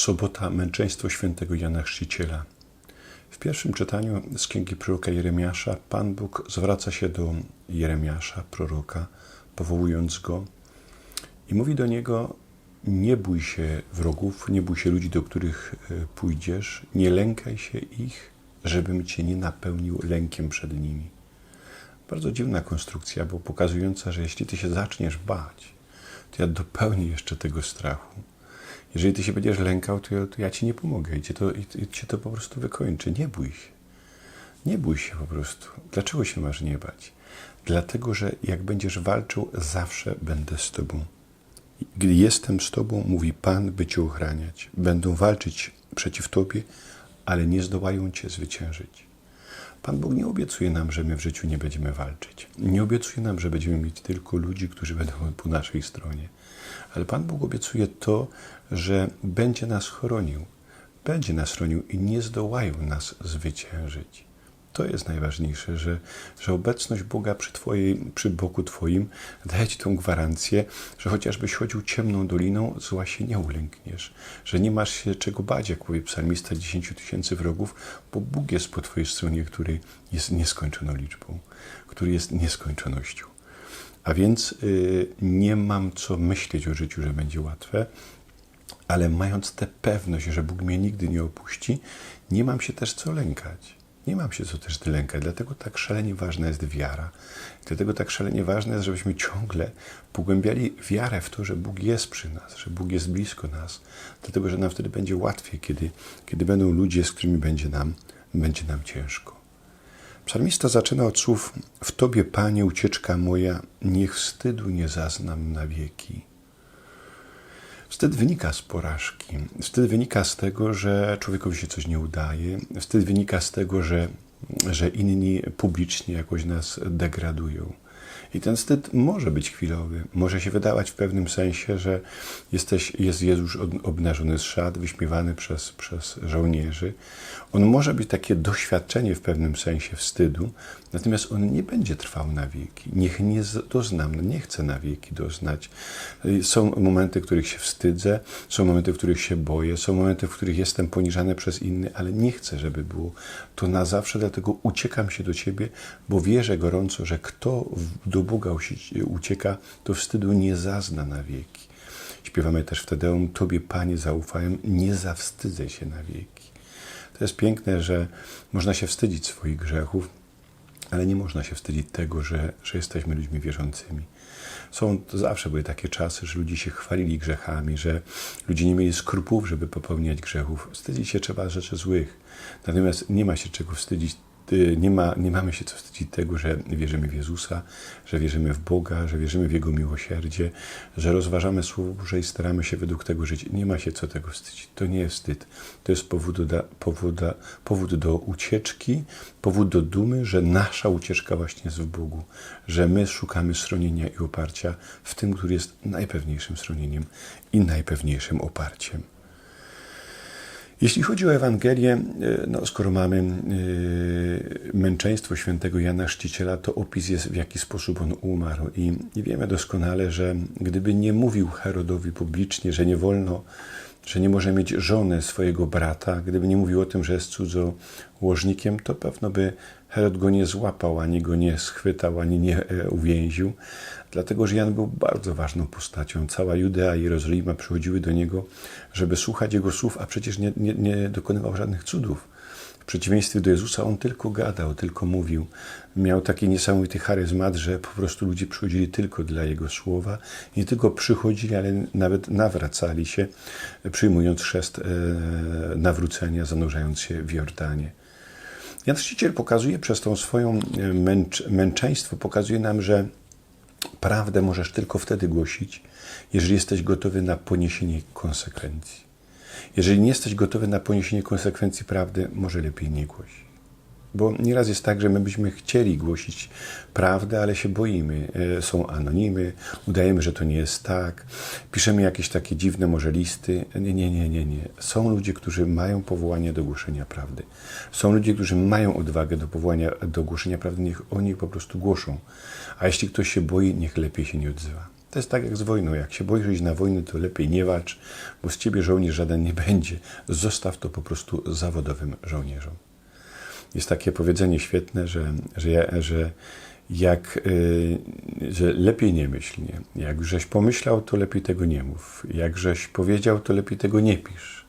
Sobota Męczeństwo Świętego Jana Chrzciciela. W pierwszym czytaniu z księgi proroka Jeremiasza Pan Bóg zwraca się do Jeremiasza, proroka, powołując go i mówi do niego: Nie bój się wrogów, nie bój się ludzi, do których e, pójdziesz, nie lękaj się ich, żebym cię nie napełnił lękiem przed nimi. Bardzo dziwna konstrukcja, bo pokazująca, że jeśli ty się zaczniesz bać, to ja dopełnię jeszcze tego strachu. Jeżeli ty się będziesz lękał, to ja, to ja ci nie pomogę i cię, to, i, i cię to po prostu wykończy. Nie bój się. Nie bój się po prostu. Dlaczego się masz nie bać? Dlatego, że jak będziesz walczył, zawsze będę z tobą. Gdy jestem z tobą, mówi Pan, by cię ochraniać. Będą walczyć przeciw tobie, ale nie zdołają cię zwyciężyć. Pan Bóg nie obiecuje nam, że my w życiu nie będziemy walczyć. Nie obiecuje nam, że będziemy mieć tylko ludzi, którzy będą po naszej stronie. Ale Pan Bóg obiecuje to, że będzie nas chronił. Będzie nas chronił i nie zdołają nas zwyciężyć. To jest najważniejsze, że, że obecność Boga przy, twojej, przy boku Twoim daje Ci tą gwarancję, że chociażbyś chodził ciemną doliną, zła się nie ulękniesz, że nie masz się czego bać, jak powie psalmista, 10 tysięcy wrogów, bo Bóg jest po Twojej stronie, który jest nieskończoną liczbą, który jest nieskończonością. A więc yy, nie mam co myśleć o życiu, że będzie łatwe, ale mając tę pewność, że Bóg mnie nigdy nie opuści, nie mam się też co lękać. Nie mam się co też lękać, dlatego tak szalenie ważna jest wiara. Dlatego tak szalenie ważne jest, żebyśmy ciągle pogłębiali wiarę w to, że Bóg jest przy nas, że Bóg jest blisko nas. Dlatego, że nam wtedy będzie łatwiej, kiedy, kiedy będą ludzie, z którymi będzie nam, będzie nam ciężko. Psalmista zaczyna od słów: W Tobie, Panie, ucieczka moja, niech wstydu nie zaznam na wieki. Wstyd wynika z porażki. Wstyd wynika z tego, że człowiekowi się coś nie udaje. Wstyd wynika z tego, że, że inni publicznie jakoś nas degradują. I ten wstyd może być chwilowy. Może się wydawać w pewnym sensie, że jesteś, jest Jezus obnażony z szat, wyśmiewany przez, przez żołnierzy. On może być takie doświadczenie w pewnym sensie wstydu, natomiast on nie będzie trwał na wieki. Niech nie doznam, nie chcę na wieki doznać. Są momenty, w których się wstydzę, są momenty, w których się boję, są momenty, w których jestem poniżany przez innych, ale nie chcę, żeby było to na zawsze, dlatego uciekam się do Ciebie, bo wierzę gorąco, że kto do Boga ucieka, to wstydu nie zazna na wieki. Śpiewamy też wtedy, Tobie, Panie, zaufałem, nie zawstydzę się na wieki. To jest piękne, że można się wstydzić swoich grzechów, ale nie można się wstydzić tego, że, że jesteśmy ludźmi wierzącymi. Są, to zawsze były takie czasy, że ludzie się chwalili grzechami, że ludzie nie mieli skrupułów, żeby popełniać grzechów. Wstydzić się trzeba rzeczy złych. Natomiast nie ma się czego wstydzić nie, ma, nie mamy się co wstydzić tego, że wierzymy w Jezusa, że wierzymy w Boga, że wierzymy w Jego miłosierdzie, że rozważamy Słowo Boże i staramy się według tego żyć. Nie ma się co tego wstydzić. To nie jest wstyd. To jest powód do, powód, powód do ucieczki, powód do dumy, że nasza ucieczka właśnie jest w Bogu, że my szukamy schronienia i oparcia w tym, który jest najpewniejszym schronieniem i najpewniejszym oparciem. Jeśli chodzi o Ewangelię, e, no, skoro mamy e, męczeństwo świętego Jana Chrzciciela, to opis jest w jaki sposób on umarł. I, I wiemy doskonale, że gdyby nie mówił Herodowi publicznie, że nie wolno że nie może mieć żony swojego brata, gdyby nie mówił o tym, że jest cudzołożnikiem, to pewno by Herod go nie złapał, ani go nie schwytał, ani nie e, uwięził, dlatego że Jan był bardzo ważną postacią. Cała Judea i Jerozolima przychodziły do niego, żeby słuchać jego słów, a przecież nie, nie, nie dokonywał żadnych cudów. W przeciwieństwie do Jezusa on tylko gadał, tylko mówił. Miał taki niesamowity charyzmat, że po prostu ludzie przychodzili tylko dla Jego słowa. Nie tylko przychodzili, ale nawet nawracali się, przyjmując chrzest e, nawrócenia, zanurzając się w Jordanie. Jan Chrzciciel pokazuje przez tą swoją e, męcz, męczeństwo, pokazuje nam, że prawdę możesz tylko wtedy głosić, jeżeli jesteś gotowy na poniesienie konsekwencji. Jeżeli nie jesteś gotowy na poniesienie konsekwencji prawdy, może lepiej nie głoś. Bo nieraz jest tak, że my byśmy chcieli głosić prawdę, ale się boimy. E, są anonimy, udajemy, że to nie jest tak, piszemy jakieś takie dziwne może listy. Nie, nie, nie, nie, nie. Są ludzie, którzy mają powołanie do głoszenia prawdy. Są ludzie, którzy mają odwagę do powołania do głoszenia prawdy, niech oni po prostu głoszą. A jeśli ktoś się boi, niech lepiej się nie odzywa. To jest tak jak z wojną. Jak się boisz iść na wojnę, to lepiej nie walcz, bo z ciebie żołnierz żaden nie będzie. Zostaw to po prostu zawodowym żołnierzom. Jest takie powiedzenie świetne, że, że, że jak y, że lepiej nie myśl, nie. Jak żeś pomyślał, to lepiej tego nie mów. Jak żeś powiedział, to lepiej tego nie pisz.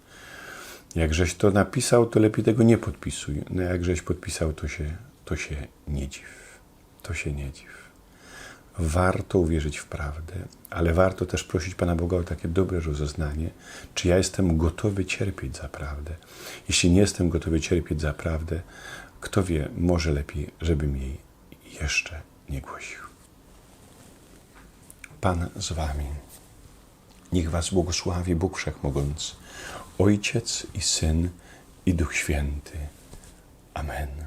Jak żeś to napisał, to lepiej tego nie podpisuj. No jak żeś podpisał, to się, to się nie dziw. To się nie dziw. Warto uwierzyć w prawdę, ale warto też prosić Pana Boga o takie dobre rozeznanie, czy ja jestem gotowy cierpieć za prawdę. Jeśli nie jestem gotowy cierpieć za prawdę, kto wie, może lepiej, żebym jej jeszcze nie głosił. Pan z Wami. Niech Was błogosławi Bóg Wszechmogący, Ojciec i Syn i Duch Święty. Amen.